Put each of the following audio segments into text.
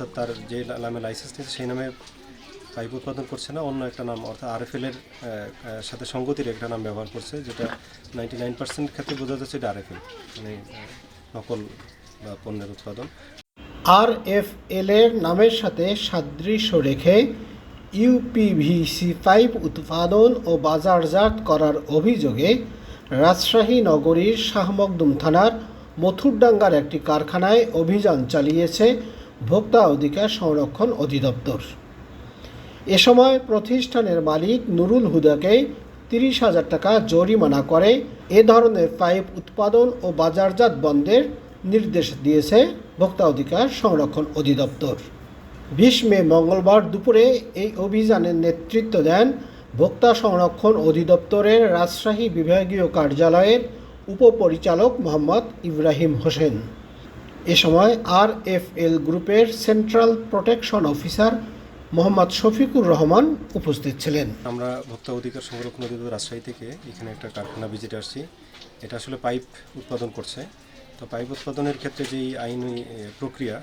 তার যে নামে লাইসেন্স নিয়েছে, সেই নামে পাইপ উৎপাদন করছে না, অন্য একটা নাম, অর্থাৎ আরএফএল এর সাথে সঙ্গতির একটা নাম ব্যবহার করছে, যেটা নাইনটি নাইন পার্সেন্ট ক্ষেত্রে বোঝা যাচ্ছে এটা আরএফএল মানে নকল বা পণ্যের উৎপাদন। আর এফ এল এর নামের সাথে সাদৃশ্য রেখে ইউপিভিসি পাইপ উৎপাদন ও বাজারজাত করার অভিযোগে রাজশাহী নগরীর শাহমকদুম থানার মথুরডাঙ্গার একটি কারখানায় অভিযান চালিয়েছে ভোক্তা অধিকার সংরক্ষণ অধিদপ্তর। এ সময় প্রতিষ্ঠানের মালিক নুরুল হুদাকে তিরিশ হাজার টাকা জরিমানা করে এ ধরনের পাইপ উৎপাদন ও বাজারজাত বন্ধের নির্দেশ দিয়েছে ভোক্তা অধিকার সংরক্ষণ অধিদপ্তর। বিশ মে মঙ্গলবার দুপুরে এই অভিযানের নেতৃত্ব দেন ভোক্তা সংরক্ষণ অধিদপ্তরের রাজশাহী বিভাগীয় কার্যালয়ের উপপরিচালক মোহাম্মদ ইব্রাহিম হোসেন। এ সময় আর এফ এল গ্রুপের central protection officer Mohammad Shafiqur Rahman উপস্থিত ছিলেন। আমরা ভোক্তা অধিকার সংরক্ষণ অধিদপ্তর রাজশাহী থেকে এখানে একটা কারখানা ভিজিটে আসছি। এটা আসলে পাইপ উৎপাদন করছে। তো পাইপ উৎপাদনের ক্ষেত্রে যেই আইনি প্রক্রিয়া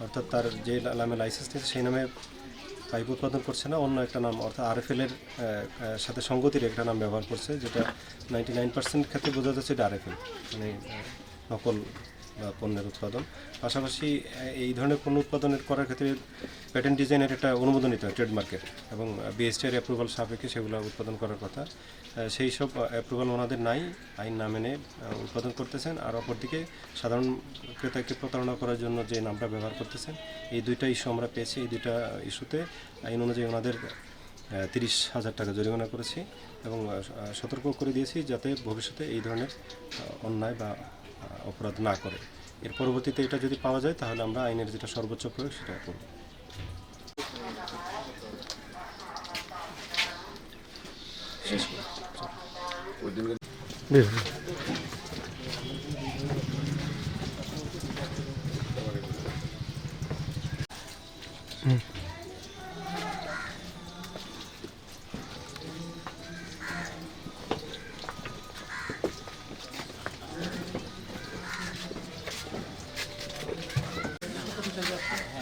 অর্থাৎ তার যে নামে লাইসেন্স নিয়েছে সেই নামে পাইপ উৎপাদন করছে না অন্য একটা নাম অর্থাৎ আহ, আহ, সাথে সঙ্গতির একটা নাম ব্যবহার করছে যেটা নাইনটি নাইন পার্সেন্ট ক্ষেত্রে বোঝা যাচ্ছে এটা আরএফএল মানে নকল বা পণ্যের উৎপাদন। পাশাপাশি এই ধরনের পণ্য উৎপাদনের করার ক্ষেত্রে প্যাটেন্ট ডিজাইনের একটা অনুমোদন নিতে হয় ট্রেডমার্কের এবং বিএসটিআর অ্যাপ্রুভাল সাপেক্ষে সেগুলো উৎপাদন করার কথা। সেই সব অ্যাপ্রুভাল ওনাদের নাই, আইন না মেনে উৎপাদন করতেছেন। আর অপরদিকে, সাধারণ ক্রেতাকে প্রতারণা করার জন্য যে নামটা ব্যবহার করতেছেন, এই দুইটা ইস্যু আমরা পেয়েছি, এই দুইটা ইস্যুতে আইন অনুযায়ী ওনাদের তিরিশ হাজার টাকা জরিমানা করেছি এবং সতর্ক করে দিয়েছি যাতে ভবিষ্যতে এই ধরনের অন্যায় বা অপরাধ না করে। এর পরবর্তীতে এটা যদি পাওয়া যায়, তাহলে আমরা আইনের যেটা সর্বোচ্চ প্রয়োগ, সেটা করব। Mm-hmm. Santa Catarina.